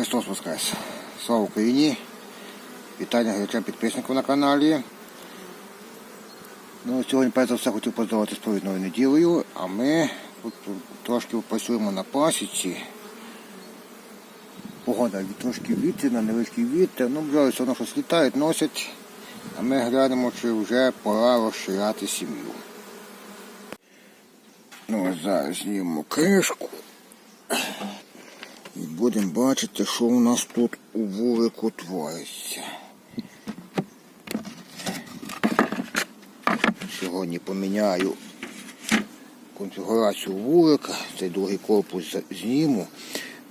Христос Воскрес! Слава Україні! Вітання глядачам підписників на каналі. Ну, сьогодні перш за все хотів поздоровити з провідною неділею, а ми трошки працюємо на пасіці. Погода трошки вітряна, невеличкий вітер, ну бджоли все одно щось літають, носять, а ми глянемо, чи вже пора розширяти сім'ю. Ну, зараз знімемо кришку. І будемо бачити, що у нас тут у вулику твориться. Сьогодні поміняю конфігурацію вулика, цей другий корпус зніму.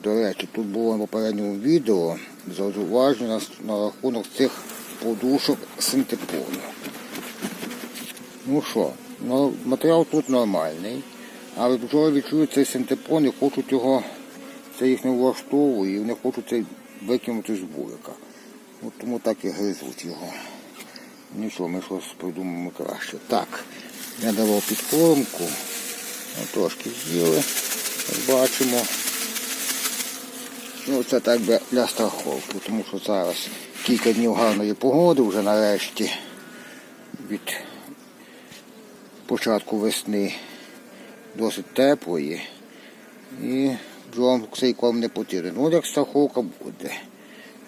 До речі, тут було на попередньому відео зауваження на, рахунок цих подушок синтепону. Ну що, матеріал тут нормальний, але бджоли відчують цей синтепон і хочуть його, це їх не влаштовує, і вони хочуть цей викинути з вулика. От тому так і гризуть його. Нічого, ми щось придумаємо краще. Так, я давав підкормку, ну, трошки з'їли, бачимо. Ну, це так би для страховки, тому що зараз кілька днів гарної погоди вже нарешті від початку весни досить теплої. І бджолам цей корм не потрібен. Ну, як страховка буде.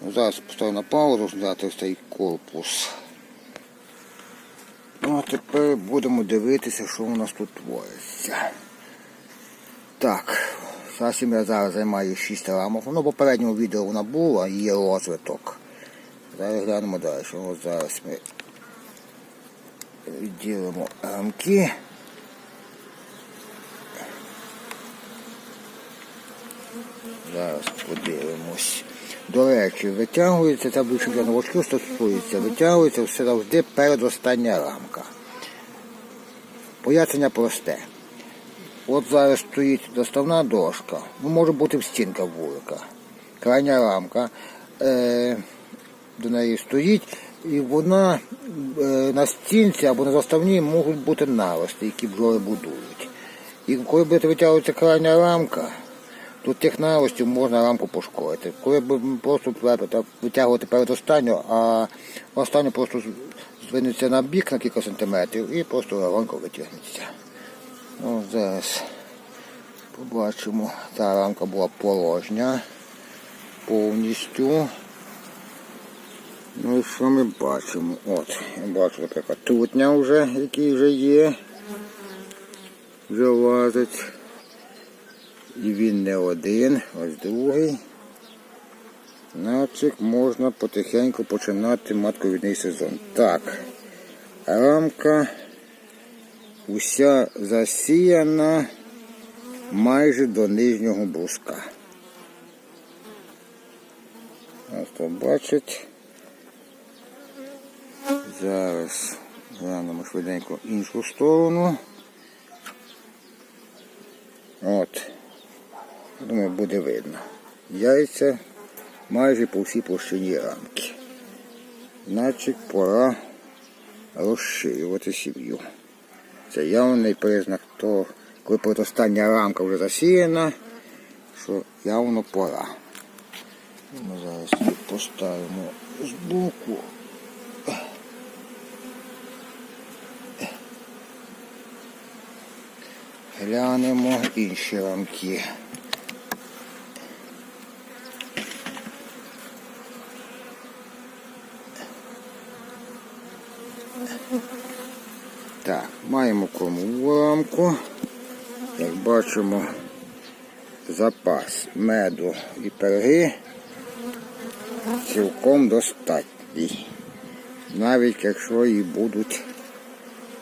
Ну, зараз поставлю на паузу, взяти цей корпус. Ну, а тепер будемо дивитися, що у нас тут твориться. Так, ця сім'я зараз займає 6 рамок. Ну, в попередньому відео вона була, її розвиток. Зараз глянемо далі. Ось зараз ми відділимо рамки. Зараз подивимось. До речі, витягується, це більше для новачків стосується, витягується все завжди передостання рамка. Пояснення просте. От зараз стоїть доставна дошка, ну може бути в стінка вулика. Крайня рамка е, до неї стоїть, і вона е, на стінці або на заставній можуть бути нарости, які бджоли будують. І коли буде витягуватися крайня рамка, то тих наростів можна рамку пошкодити. Коли б просто витягувати перед останню, а останню просто звинеться на бік на кілька сантиметрів і просто рамка витягнеться. Ну, зараз побачимо. Та рамка була порожня повністю. Ну і що ми бачимо? От, я бачу така трутня вже, який вже є. Вже лазить. І він не один, ось другий. Значить, можна потихеньку починати матковідний сезон. Так, рамка уся засіяна майже до нижнього бруска. Ось то. Зараз глянемо швиденько іншу сторону. От. Думаю, буде видно. Яйця майже по всій площині рамки. Значить, пора розширювати сім'ю. Це явний признак того, коли остання рамка вже засіяна, що явно пора. Ми зараз тут поставимо збоку. Глянемо інші рамки. Так, маємо рамку. Як бачимо, запас меду і пироги цілком достатній. Навіть якщо і будуть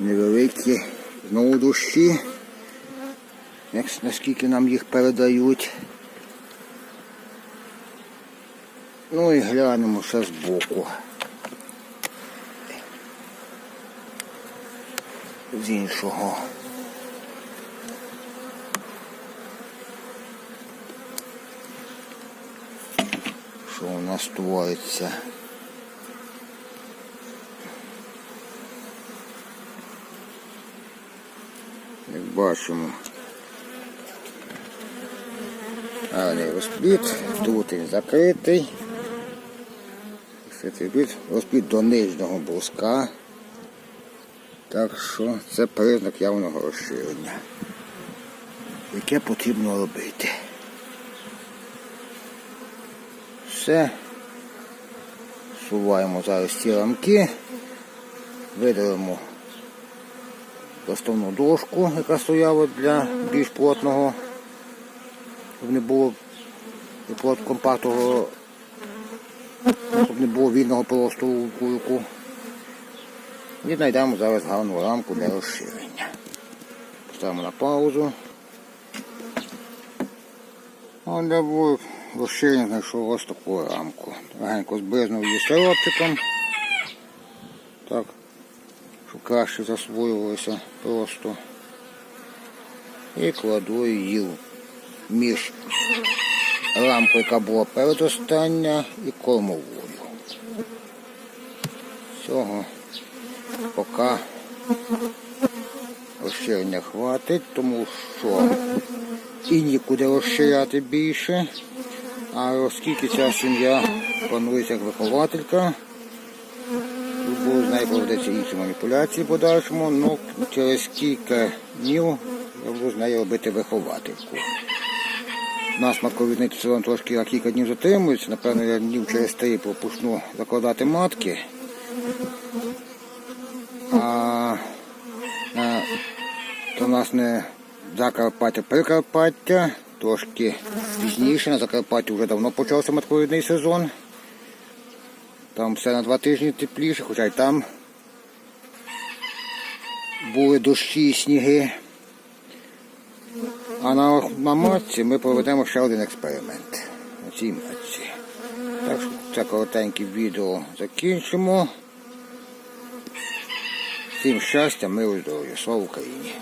невеликі знову як наскільки нам їх передають. Ну і глянемо ще збоку. З іншого. Що у нас твориться? Як бачимо, Гарний розпліт. Тут він закритий. Розпліт до нижнього бруска. Так що це признак явного розширення, яке потрібно робити. Все. Суваємо зараз ці рамки, видалимо доставну дошку, яка стояла для більш плотного, щоб не було плот компактного, щоб не було вільного простору у кульку. І знайдемо зараз гарну рамку для розширення. Ставимо на паузу. А для розширення знайшов ось таку рамку. Легенько збризнув її сиропчиком. Так, щоб краще засвоювалося просто. І кладу її між рамкою, яка була передостання, і кормовою. Цього поки розширення хватить, тому що і нікуди розширяти більше. А оскільки ця сім'я планується як вихователька, тут будуть з нею проводитися інші маніпуляції подальшому, ну через кілька днів я буду з нею робити виховательку. Нас матковідний сезон трошки кілька днів затримується, напевно, я днів через три пропочну закладати матки. А, а то нас не Закарпаття, Прикарпаття, трошки пізніше. На Закарпатті вже давно почався матковідний сезон. Там все на два тижні тепліше, хоча й там були дощі і сніги. А на, на матці ми проведемо ще один експеримент. На цій матці. Так що це коротеньке відео закінчимо. Всім щастя, миру, здоров'я. Слава Україні!